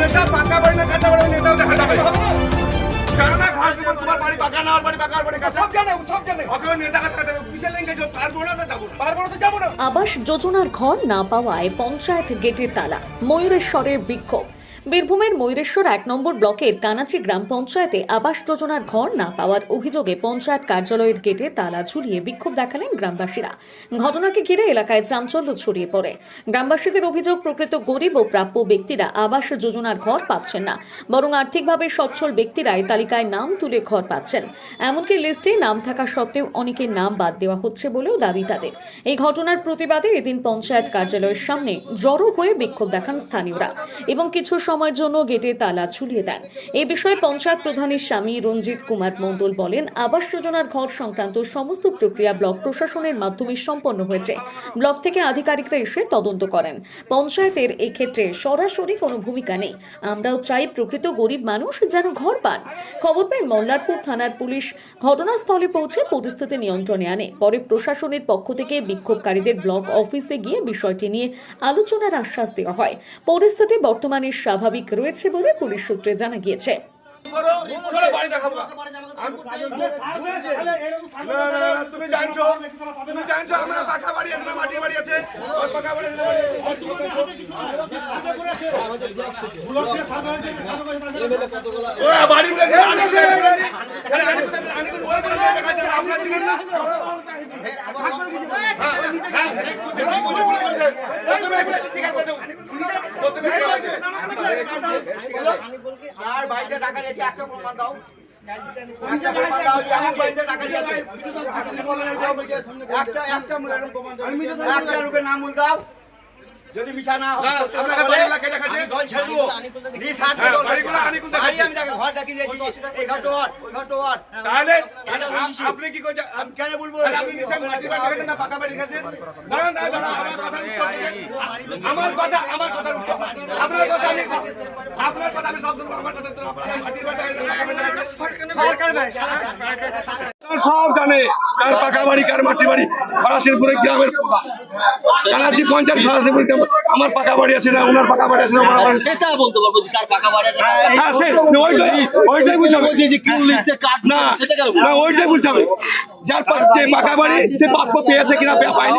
নেতা পাকা বাড়ি না কাঁচা বাড়ি নেতা দেখা যাবে জানো না ঘাস জীবন তোমার বাড়ি পাকা না বাড়ি পাকা বাড়ি কাঁচা। সব জানে সব জানে। ওকে নেতা কিসের যাও পারব না যাব না। পারব না তো যাব না। আবাস যোজনার ঘর না পাওয়ায় পঞ্চায়েত গেটের তালা ময়ূরেশ্বরের বিক্ষোভ। বীরভূমের ময়ূরেশ্বর এক নম্বর ব্লকের কানাচি গ্রাম পঞ্চায়েতে আবাস যোজনার ঘর না পাওয়ার অভিযোগে পঞ্চায়েত কার্যালয়ের গেটে তালা ঝুলিয়ে বিক্ষোভ দেখালেন গ্রামবাসীরা। ঘটনাকে ঘিরে এলাকায় চাঞ্চল্য ছড়িয়ে পড়ে। গ্রামবাসীদের অভিযোগ, প্রকৃত গরিব ও প্রাপ্য ব্যক্তিরা আবাস যোজনার ঘর পাচ্ছেন না। বরং আর্থিকভাবে সচ্ছল ব্যক্তিরাই তালিকায় নাম তুলে ঘর পাচ্ছেন। এমনকি লিস্টে নাম থাকা সত্ত্বেও অনেকের নাম বাদ দেওয়া হচ্ছে বলেও দাবি তাদের। এই ঘটনার প্রতিবাদে এদিন পঞ্চায়েত কার্যালয়ের সামনে জড়ো হয়ে বিক্ষোভ দেখান স্থানীয়রা। এবং কিছু সময়ের জন্য গেটে তালা ঝুলিয়ে দেন। এই বিষয়ে পঞ্চায়েত প্রধানের স্বামী রঞ্জিত কুমার মণ্ডল বলেন, আবাস যোজনার ঘর সংক্রান্ত সমস্ত প্রক্রিয়া ব্লক প্রশাসনের মাধ্যমে সম্পন্ন হয়েছে। ব্লক থেকে আধিকারিকরা এসে তদন্ত করেন। পঞ্চায়েতের এই ক্ষেত্রে সরাসরি কোনো ভূমিকা নেই। আমরাও চাই প্রকৃত গরিব মানুষ যেন ঘর পান। খবর পেয়ে মল্লারপুর থানার পুলিশ ঘটনাস্থলে পৌঁছে পরিস্থিতি নিয়ন্ত্রণে আনে। পরে প্রশাসনের পক্ষ থেকে বিক্ষোভকারীদের ব্লক অফিসে গিয়ে বিষয়টি নিয়ে আলোচনার আশ্বাস দেওয়া হয়। পরিস্থিতি বর্তমানে রয়েছে বলে পুলিশ সূত্রে জানা গিয়েছে তুমি জানছো তুমি জানছো আমরা পাকা বাড়ি আছে না মাটি বাড়ি আছে ওর বাড়ি? ওরা বাড়ি আনি আনি। চিনেন না? হ্যাঁ, হ্যাঁ। আর বাড়িতে টাকা নিয়েছে একটা প্রমাণ দাও একটা একটা লোকের নাম বল দাও যদি মিছা না হয় না, সত্যি কথা আপনাকে বলে, বাড়িগুলো দেখাচ্ছে? দল ছেড়ে দেবো। নিঃস্বার্থ হ্যাঁ, বাড়িগুলো আনিকুল বাড়ি দেখাচ্ছে। আমি দেখে ঘর দিয়েছি। এই ওই তাহলে তাহলে আপনি কি করছেন আমি কেন বলব? আপনি নিশ্চয়ই মাটি বাড়ি দেখেছেন না পাকা বাড়ি দেখেছেন দাঁড়ান দাঁড়ান দাঁড়ান আমার কথার উত্তর আমার কথা আমার কথার উত্তর আপনার কথা আমি আপনার কথা আমি সব শুনব আমার কথা আপনারা বাড়ি দেখেছেন, বাড়ি দেখেছেন? সব জানে কার পাকা বাড়ি কার মাটি বাড়ি খরাসিরপুরে গ্রামের কানাচি পঞ্চায়েত খরাসিরপুর গ্রাম আমার পাকা বাড়ি আছে না ওনার পাকা বাড়ি আছে না ওনার সেটা বলতে পারব যে কার পাকা বাড়ি আছে হ্যাঁ, সে- ওইটাই ওইটাই বুঝতে হবে। কোন লিস্টে কার্ড না সেটা কেন না ওইটাই বুঝতে হবে। যার পা- যে পাকা বাড়ি সে প্রাপ্য পেয়েছে কিনা পায়নি।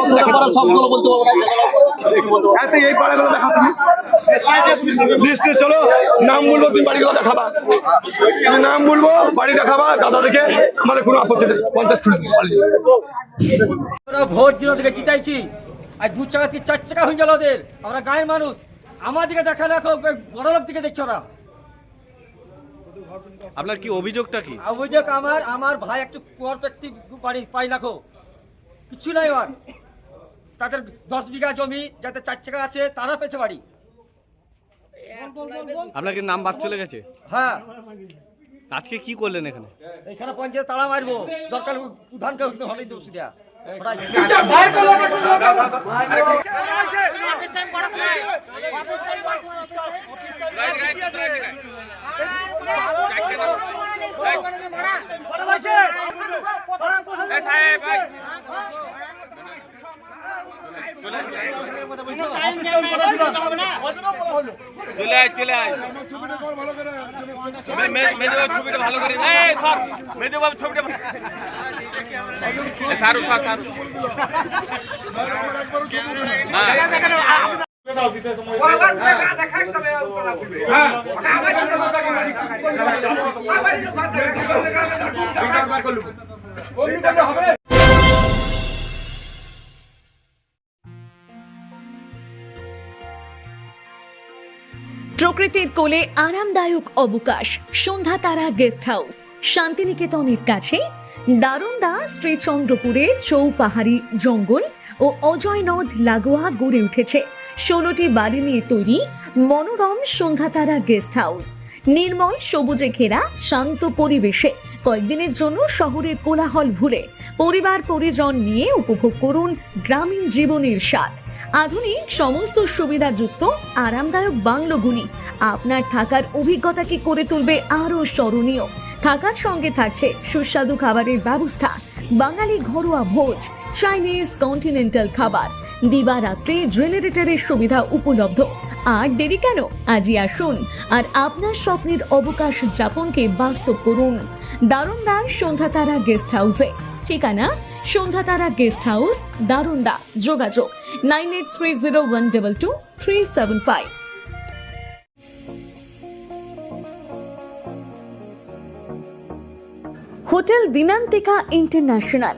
সবগুলো বলতে পারব না এতে এই পাড়াগুলো দেখা তুমি। লিস্টে চলো নাম বলব তুমি বাড়িগুলো দেখাবা। তুমি নাম বলব বাড়ি দেখাবা দাদা দেখে আমাদের কোনো আপত্তি নেই। ভোট দিন ওদেরকে জিতাইছি। আজ দু চাকা তিন চার চাকা হয়ে গেল ওদের। আমরা গায়ের মানুষ। আমার দিকে দেখা না বড় লোক দিকে দেখছ ওরা। আপনার কি অভিযোগটা কি? অভিযোগ আমার। আমার ভাই একটু পুয়ার ব্যক্তি বাড়ি পাই লাখো কিছু নাই আর তাদের দশ বিঘা জমি যাতে চার চাকা আছে তারা পেছে বাড়ি। আপনার কি নাম বাদ চলে গেছে হ্যাঁ আজকে কি করলেন এখানে এখানে পঞ্চায়েত তালা মারবো দরকার প্রধানকে হলেই দোষ দেয়া ওরা চলে আয় চলে আয়। মে- মে- মেজবাবু ছবিটা ভালো করে মেজবাবু ছবিটা সারু সার সারু। না প্রকৃতির কোলে আরামদায়ক অবকাশ, সন্ধ্যা তারা গেস্ট হাউস শান্তিনিকেতনের কাছে, দারুণদা শ্রীচন্দ্রপুরে চৌপাহাড়ি জঙ্গল ও অজয় নদ লাগোয়া গড়ে উঠেছে। ষোলোটি বাড়ি নিয়ে তৈরি মনোরম সন্ধ্যাতারা গেস্ট হাউস নির্মল সবুজে ঘেরা শান্ত পরিবেশে। কয়েকদিনের জন্য শহরের কোলাহল ভুলে পরিবার পরিজন নিয়ে উপভোগ করুন গ্রামীণ জীবনের স্বাদ। আধুনিক সমস্ত সুবিধাযুক্ত আরামদায়ক বাংলোগুলি আপনার থাকার অভিজ্ঞতাকে করে তুলবে আরও স্মরণীয়। থাকার সঙ্গে থাকছে সুস্বাদু খাবারের ব্যবস্থা, বাঙালি ঘরোয়া ভোজ চাইনিজ কন্টিনেন্টাল খাবার, দিবারাত্রি জেনারেটরের সুবিধা উপলব্ধ। আর দেরি কেন? আজই আসুন আর আপনার স্বপ্নের অবকাশ যাপনকে বাস্তব করুন। দারুণদার সন্ধ্যা তারা গেস্ট হাউসে। ঠিকানা সন্ধ্যা তারা গেস্ট হাউস দারুন্দা যোগাযোগ। Nine eight three zero one double two three seven five. Hotel Dinantika international.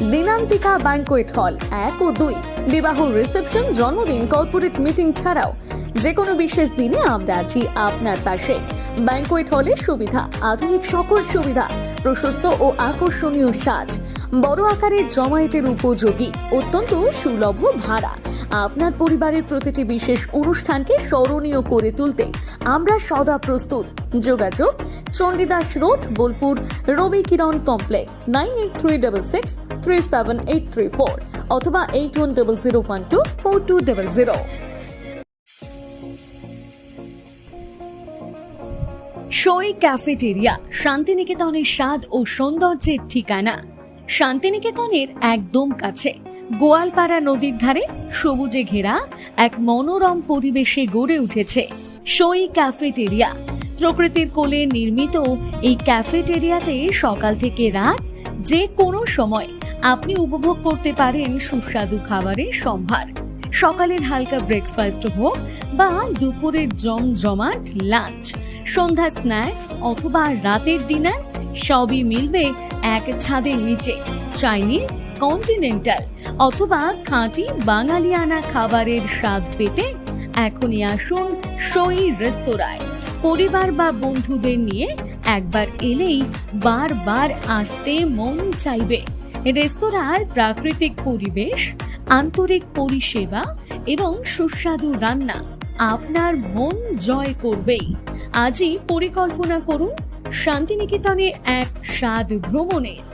Dinantika banquet hall এক ও দুই। বিবাহ রিসেপশন, জন্মদিন, কর্পোরেট মিটিং ছাড়াও যে কোনো বিশেষ দিনে আমরা আছি আপনার পাশে। ব্যাংকোয়েট হলের সুবিধা, আধুনিক সকল সুবিধা, প্রশস্ত ও আকর্ষণীয় সাজ, বড় আকারের জমায়েতের উপযোগী, অত্যন্ত সুলভ ভাড়া। আপনার পরিবারের প্রতিটি বিশেষ অনুষ্ঠানকে স্মরণীয় করে তুলতে আমরা সদা প্রস্তুত। যোগাযোগ Chandidas road, Bolpur, Rabi Kiran complex, nine eight three double six three seven eight three four অথবা eight one double zero one two four two double zero. Soi cafeteria শান্তিনিকেতনের স্বাদ ও সৌন্দর্যের ঠিকানা। শান্তিনিকেতনের একদম কাছে। গোয়ালপাড়া নদীর ধারে সবুজে ঘেরা এক মনোরম পরিবেশে গড়ে উঠেছে সই ক্যাফেটেরিয়া। প্রকৃতির কোলে নির্মিত এই ক্যাফেটেরিয়াতে সকাল থেকে রাত যে কোনো সময় আপনি উপভোগ করতে পারেন সুস্বাদু খাবারের সম্ভার। সকালের হালকা ব্রেকফাস্ট হোক বা দুপুরের জমজমাট লাঞ্চ সন্ধ্যা স্ন্যাক্স অথবা রাতের ডিনার সবই মিলবে এক ছাদের নিচে। চাইনিজ কন্টিনেন্টাল অথবা খাঁটি বাঙালিয়ানা খাবারের স্বাদ পেতে এখনই আসুন সই রেস্তোরাঁয়। পরিবার বা বন্ধুদের নিয়ে একবার এলেই বারবার আসতে মন চাইবে। রেস্তোরাঁর প্রাকৃতিক পরিবেশ, আন্তরিক পরিষেবা এবং সুস্বাদু রান্না আপনার মন জয় করবেই। আজই পরিকল্পনা করুন শান্তিনিকেতনে এক স্বাদ ভ্রমণের।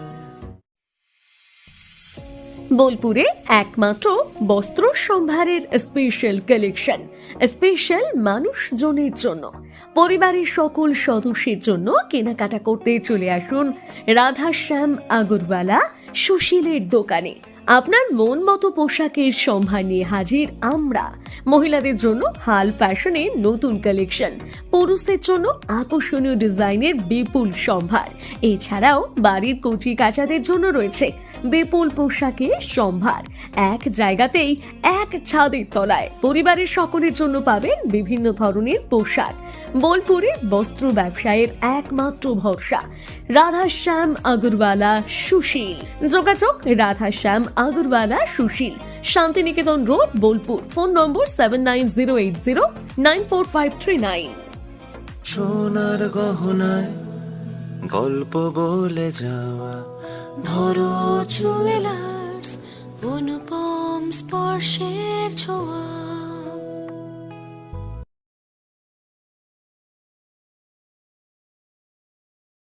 বোলপুরে একমাত্র বস্ত্র সম্ভারের স্পেশাল কালেকশন স্পেশাল মানুষজনের জন্য। পরিবারের সকল সদস্যের জন্য কেনাকাটা করতে চলে আসুন রাধাশ্যাম আগরওয়ালা সুশীলের দোকানে। আপনার মন মতো পোশাকের সম্ভার নিয়ে হাজির আমরা। মহিলাদের জন্য হাল ফ্যাশনের নতুন কালেকশন পুরুষদের জন্য আকর্ষণীয় ডিজাইনের বিপুল সম্ভার। এছাড়াও বাড়ির কচি কাচাদের জন্য রয়েছে বিপুল পোশাকের সম্ভার। এক জায়গাতেই, এক ছাদের তলায় পরিবারের সকলের জন্য পাবেন বিভিন্ন ধরনের পোশাক। বোলপুরের বস্ত্র ব্যবসায়ের একমাত্র ভরসা, রাধাশ্যাম আগরওয়ালা সুশীল। যোগাযোগ, Radhashyam Agarwala Sushil. Santiniketan road, Bolpur. Phone number seven nine zero eight zero nine four five three nine সোনার গহনায় গল্প বলে যাওয়া ভরো জুয়েলার্স অনুপম স্পর্শের ছোঁয়া।